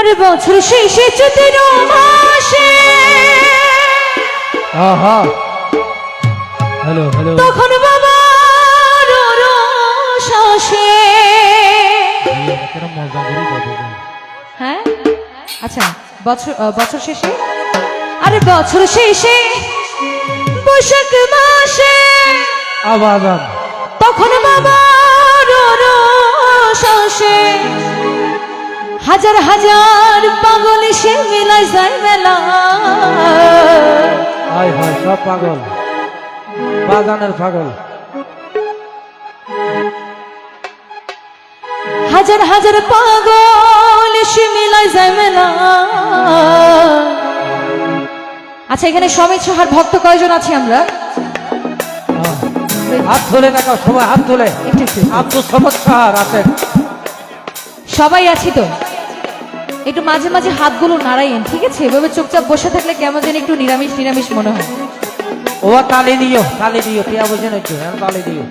আরে বছর শেষে চতুর মাসে। আহা। Hello hello. তখন বাবা বাবু হ্যাঁ? আচ্ছা বছর বছর শেষে? আরে বছর শেষে বৈশাখ মাসে। আন তখন বাবা শ্বাসে হাজার হাজার পাগল সে মেলায় যায় মেলা। হায় হায় সব পাগল। বাগানের পাগল। হাজার হাজার পাগল সে মেলায় যায় মেলা। আচ্ছা এখানে সমিত সাহার ভক্ত কয়জন আছি আমরা? হাত ধরে দেখো সবাই হাত ধরে আব্দুল সমদ সাহার আছেন। সবাই আছি তো? একটু মাঝে মাঝে হাতগুলো নাড়াইয়েন ঠিক আছে? এভাবে চুপচাপ বসে থাকলে কেমন যেন একটু নিরামিষ নিরামিষ মনে হয়। ও তালে দিও তালে দিও টিয়া বুঝে নাকি হ্যাঁ তালি দিও।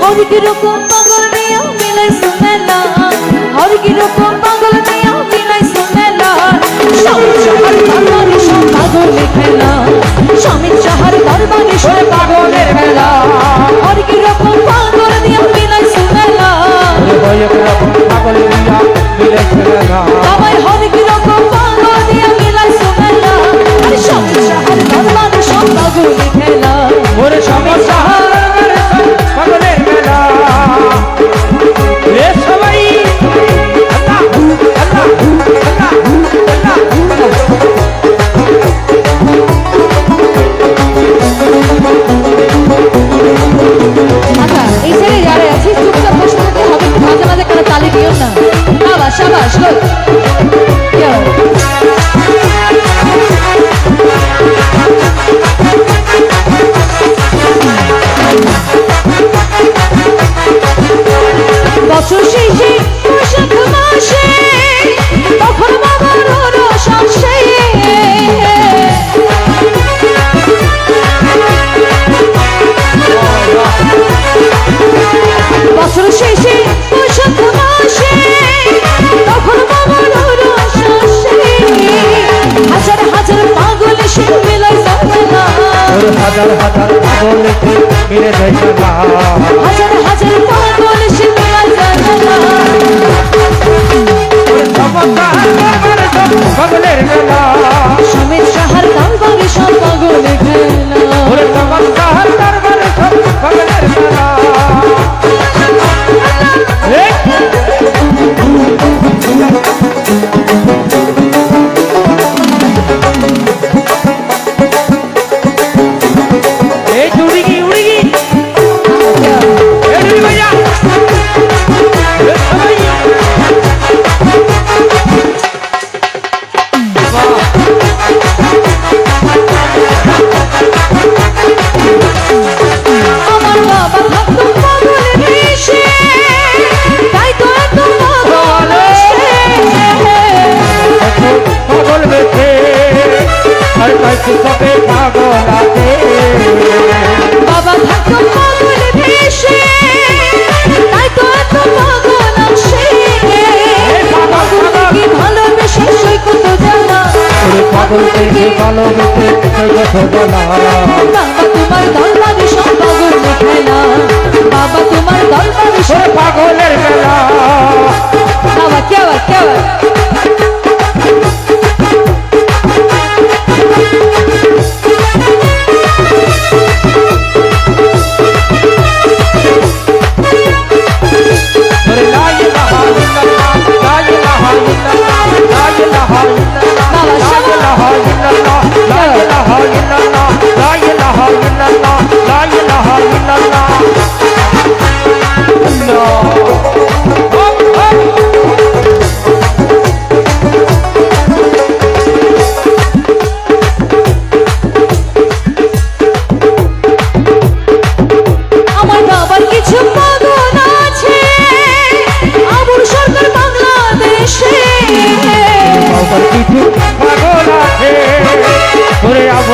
হর কি রকম পাগল নিয়া মিলাই সুমেলা হর কি রকম পাগল নিয়া মিলাই সুমেলা সমিত সাহার দরবারে সব পাগলের খেলা। সাবাস সাবাস পাগলকে মিলে থেকে ভালোবেসে সেই কথা বাবা তোমার দরবারে সব পাগল খেলা বাবা তোমার দরবারে সব পাগলের মেলা। বাবা কে বাবা কে বাবা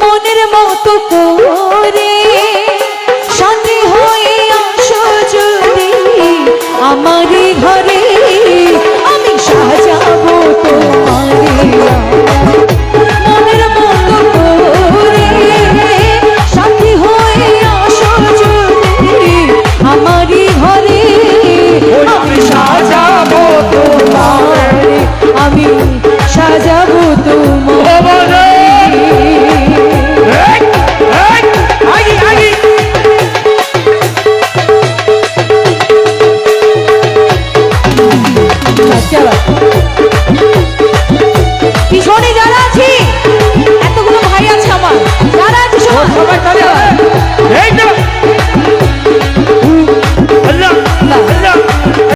মনের মতো করে। সাথে হয়ে আসো যদি ঘরে। শনি